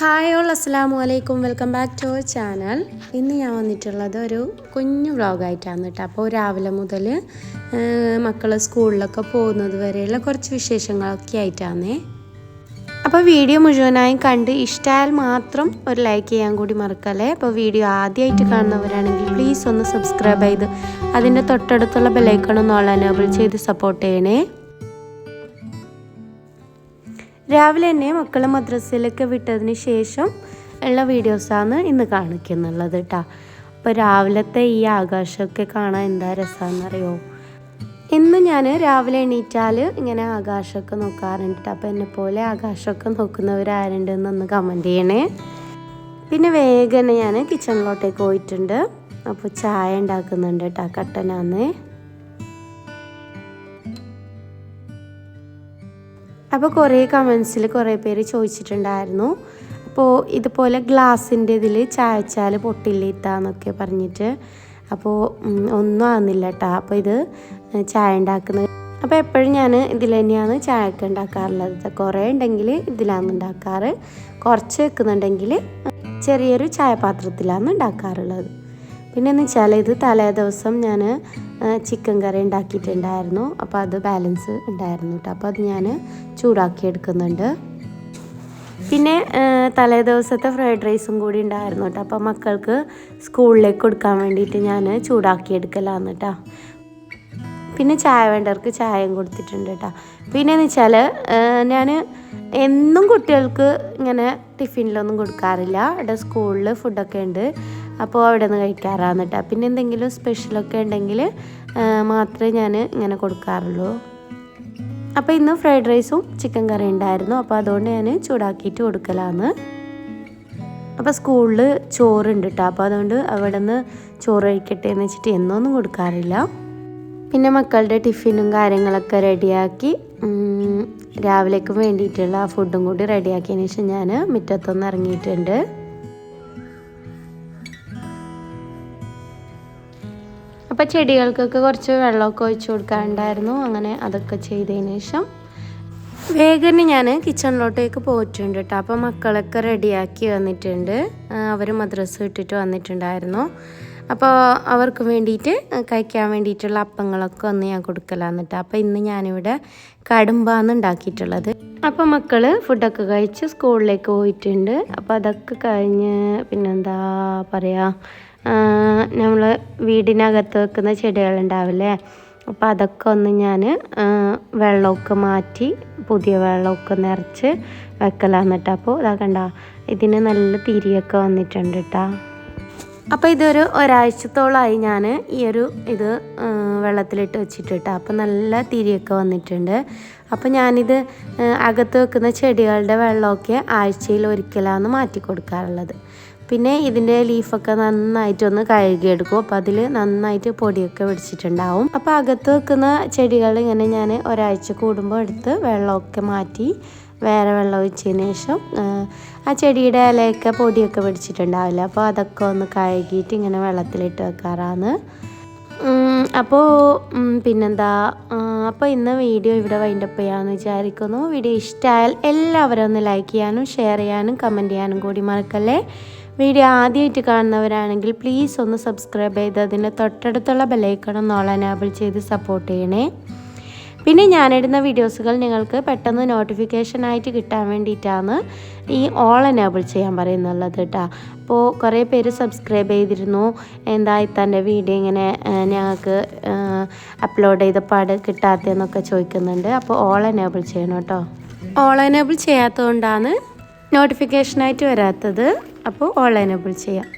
Hi all അസ്സാം വലൈക്കും welcome back to our channel. ഇന്ന് ഞാൻ വന്നിട്ടുള്ളത് ഒരു കുഞ്ഞു വ്ളോഗായിട്ടാണ് കേട്ടോ. അപ്പോൾ രാവിലെ മുതൽ മക്കൾ സ്കൂളിലൊക്കെ പോകുന്നത് വരെയുള്ള കുറച്ച് വിശേഷങ്ങളൊക്കെ ആയിട്ടാണേ. അപ്പോൾ വീഡിയോ മുഴുവനായും കണ്ട് ഇഷ്ടമായാൽ മാത്രം ഒരു ലൈക്ക് ചെയ്യാൻ കൂടി മറക്കല്ലേ? അപ്പോൾ വീഡിയോ ആദ്യമായിട്ട് കാണുന്നവരാണെങ്കിൽ പ്ലീസ് ഒന്ന് സബ്സ്ക്രൈബ് ചെയ്ത് അതിന്റെ തൊട്ടടുത്തുള്ള ബെലൈക്കണൊന്ന് ഓൾ എനേബിൾ ചെയ്ത് സപ്പോർട്ട് ചെയ്യണേ. രാവിലെ തന്നെ മക്കളെ മദ്രസയിലൊക്കെ വിട്ടതിന് ശേഷം ഉള്ള വീഡിയോസാണ് ഇന്ന് കാണിക്കുന്നുള്ളത് കേട്ടോ അപ്പോൾ രാവിലത്തെ ഈ ആകാശമൊക്കെ കാണാൻ എന്താ രസമെന്നറിയോ ഇന്ന് ഞാൻ രാവിലെ എണീറ്റാൽ ഇങ്ങനെ ആകാശമൊക്കെ നോക്കാറുണ്ട് അപ്പോൾ എന്നെ പോലെ ആകാശമൊക്കെ നോക്കുന്നവരാരുണ്ട് ഒന്ന് കമന്റ് ചെയ്യണേ. പിന്നെ വേഗം ഞാൻ കിച്ചണിലോട്ടേക്ക് പോയിട്ടുണ്ട്. അപ്പോൾ ചായ ഉണ്ടാക്കുന്നുണ്ട് കേട്ടോ കട്ടനാന്ന്. അപ്പോൾ കുറേ കമൻസിൽ കുറേ പേര് ചോദിച്ചിട്ടുണ്ടായിരുന്നു. അപ്പോൾ ഇതുപോലെ ഗ്ലാസിന്റെ ഇതിൽ ചായച്ചാൽ പൊട്ടില്ല ഇത്താന്നൊക്കെ പറഞ്ഞിട്ട്. അപ്പോൾ ഒന്നും ആകുന്നില്ല കേട്ടോ അപ്പോൾ ഇത് ചായ ഉണ്ടാക്കുന്നത് അപ്പോൾ എപ്പോഴും ഞാൻ ഇതിൽ തന്നെയാണ് ചായയൊക്കെ ഉണ്ടാക്കാറുള്ളത് കുറേ ഉണ്ടെങ്കിൽ ഇതിലാണ് ഉണ്ടാക്കാറ് കുറച്ച് വെക്കുന്നുണ്ടെങ്കിൽ ചെറിയൊരു ചായപാത്രത്തിലാണ് ഉണ്ടാക്കാറുള്ളത് പിന്നെ എന്ന് വെച്ചാൽ ഇത് തലേ ദിവസം ഞാൻ ചിക്കൻ കറി ഉണ്ടാക്കിയിട്ടുണ്ടായിരുന്നു. അപ്പോൾ അത് ബാലൻസ് ഉണ്ടായിരുന്നു കേട്ടോ അപ്പോൾ അത് ഞാൻ ചൂടാക്കി എടുക്കുന്നുണ്ട്. പിന്നെ തലേ ദിവസത്തെ ഫ്രൈഡ് റൈസും കൂടി ഉണ്ടായിരുന്നു കേട്ടോ അപ്പോൾ മക്കൾക്ക് സ്കൂളിലേക്ക് കൊടുക്കാൻ വേണ്ടിയിട്ട് ഞാൻ ചൂടാക്കി എടുക്കലാന്ന് കേട്ടോ പിന്നെ ചായ വേണ്ടവർക്ക് ചായയും കൊടുത്തിട്ടുണ്ട് കേട്ടോ പിന്നെ എന്ന് വെച്ചാൽ ഞാൻ എന്നും കുട്ടികൾക്ക് ഇങ്ങനെ ടിഫിനിലൊന്നും കൊടുക്കാറില്ല. ഇവിടെ സ്കൂളിൽ ഫുഡൊക്കെ ഉണ്ട്. അപ്പോൾ അവിടെ നിന്ന് കഴിക്കാറാണ് കേട്ടോ പിന്നെ എന്തെങ്കിലും സ്പെഷ്യലൊക്കെ ഉണ്ടെങ്കിൽ മാത്രമേ ഞാൻ ഇങ്ങനെ കൊടുക്കാറുള്ളൂ. അപ്പോൾ ഇന്ന് ഫ്രൈഡ് റൈസും ചിക്കൻ കറി ഉണ്ടായിരുന്നു. അപ്പോൾ അതുകൊണ്ട് ഞാൻ ചൂടാക്കിയിട്ട് കൊടുക്കലാന്ന്. അപ്പോൾ സ്കൂളിൽ ചോറുണ്ട് കേട്ടോ അപ്പോൾ അതുകൊണ്ട് അവിടെ നിന്ന് ചോറ് കഴിക്കട്ടെ എന്ന് വെച്ചിട്ട് എന്നൊന്നും കൊടുക്കാറില്ല. പിന്നെ മക്കളുടെ ടിഫിനും കാര്യങ്ങളൊക്കെ റെഡിയാക്കി രാവിലേക്കും രാവിലേക്ക് വേണ്ടിയിട്ടുള്ള ആ ഫുഡും കൂടി റെഡിയാക്കിയതിന് ശേഷം ഞാൻ മുറ്റത്തൊന്ന് ഇറങ്ങിയിട്ടുണ്ട്. അപ്പോൾ ചെടികൾക്കൊക്കെ കുറച്ച് വെള്ളമൊക്കെ ഒഴിച്ചു കൊടുക്കാറുണ്ടായിരുന്നു. അങ്ങനെ അതൊക്കെ ചെയ്തതിന് ശേഷം വേഗം ഞാൻ കിച്ചണിലോട്ടേക്ക് പോയിട്ടുണ്ട് കേട്ടോ. അപ്പോൾ മക്കളൊക്കെ റെഡിയാക്കി വന്നിട്ടുണ്ട്. അവർ മദ്രസ ഇട്ടിട്ട് വന്നിട്ടുണ്ടായിരുന്നു. അപ്പോൾ അവർക്ക് വേണ്ടിയിട്ട് കഴിക്കാൻ വേണ്ടിയിട്ടുള്ള അപ്പങ്ങളൊക്കെ ഒന്ന് ഞാൻ കൊടുക്കലാന്ന് കേട്ടോ. അപ്പോൾ ഇന്ന് ഞാനിവിടെ കടുമ്പാന്ന് ഉണ്ടാക്കിയിട്ടുള്ളത്. അപ്പോൾ മക്കൾ ഫുഡൊക്കെ കഴിച്ച് സ്കൂളിലേക്ക് പോയിട്ടുണ്ട്. അപ്പോൾ അതൊക്കെ കഴിഞ്ഞ് പിന്നെന്താ പറയുക നമ്മൾ വീടിനകത്ത് വെക്കുന്ന ചെടികളുണ്ടാവില്ലേ? അപ്പോൾ അതൊക്കെ ഒന്ന് ഞാൻ വെള്ളമൊക്കെ മാറ്റി പുതിയ വെള്ളമൊക്കെ നിറച്ച് വെക്കലാന്ന് കേട്ടോ. അപ്പോൾ ഇതാ കണ്ട ഇതിന് നല്ല തിരിയൊക്കെ വന്നിട്ടുണ്ട് കേട്ടോ. അപ്പോൾ ഇതൊരു ഒരാഴ്ചത്തോളമായി ഞാൻ ഈ ഒരു ഇത് വെള്ളത്തിലിട്ട് വെച്ചിട്ട് കേട്ടോ. അപ്പോൾ നല്ല തിരിയൊക്കെ വന്നിട്ടുണ്ട്. അപ്പോൾ ഞാനിത് അകത്ത് വെക്കുന്ന ചെടികളുടെ വെള്ളമൊക്കെ ആഴ്ചയിൽ ഒരിക്കലാണ് മാറ്റി കൊടുക്കാറുള്ളത്. പിന്നെ ഇതിന്റെ ലീഫൊക്കെ നന്നായിട്ടൊന്ന് കഴുകിയെടുക്കും. അപ്പോൾ അതിൽ നന്നായിട്ട് പൊടിയൊക്കെ പിടിച്ചിട്ടുണ്ടാവും. അപ്പോൾ അകത്ത് വെക്കുന്ന ചെടികൾ ഇങ്ങനെ ഞാൻ ഒരാഴ്ച കൂടുമ്പോൾ എടുത്ത് വെള്ളമൊക്കെ മാറ്റി വേറെ വെള്ളം ഒഴിച്ചതിന് ശേഷം ആ, ചെടിയുടെ ഇലയൊക്കെ പൊടിയൊക്കെ പിടിച്ചിട്ടുണ്ടാവില്ല. അപ്പോൾ അതൊക്കെ ഒന്ന് കഴുകിയിട്ട് ഇങ്ങനെ വെള്ളത്തിലിട്ട് വെക്കാറാണ് അപ്പോൾ പിന്നെന്താ അപ്പോൾ ഇന്ന് വീഡിയോ ഇവിടെ വൈൻഡപ്പ് ചെയ്യാമെന്ന് വിചാരിക്കുന്നു. വീഡിയോ ഇഷ്ടമായാൽ എല്ലാവരും ഒന്ന് ലൈക്ക് ചെയ്യാനും ഷെയർ ചെയ്യാനും കമന്റ് ചെയ്യാനും കൂടി മറക്കല്ലേ? വീഡിയോ ആദ്യമായിട്ട് കാണുന്നവരാണെങ്കിൽ പ്ലീസ് ഒന്ന് സബ്സ്ക്രൈബ് ചെയ്ത് അതിന്റെ തൊട്ടടുത്തുള്ള ബെലൈക്കണം നോൾ എനാബിൾ ചെയ്ത് സപ്പോർട്ട് ചെയ്യണേ. പിന്നെ ഞാനിടുന്ന വീഡിയോസുകൾ നിങ്ങൾക്ക് പെട്ടെന്ന് നോട്ടിഫിക്കേഷൻ ആയിട്ട് കിട്ടാൻ വേണ്ടിയിട്ടാണ് ഈ ഓൾ എനേബിൾ ചെയ്യാൻ പറയുന്നുള്ളത് കേട്ടോ അപ്പോൾ കുറേ പേര് സബ്സ്ക്രൈബ് ചെയ്തിരുന്നു. എന്താ തന്റെ വീഡിയോ ഇങ്ങനെ ഞങ്ങൾക്ക് അപ്ലോഡ് ചെയ്ത പാട് കിട്ടാത്തതെന്നൊക്കെ ചോദിക്കുന്നുണ്ട്. അപ്പോൾ ഓൾ എനേബിൾ ചെയ്യണം കേട്ടോ ഓൾ എനേബിൾ ചെയ്യാത്തതുകൊണ്ടാണ് നോട്ടിഫിക്കേഷനായിട്ട് വരാത്തത്. അപ്പോൾ ഓൺലൈൻ എനേബിൾ ചെയ്യാം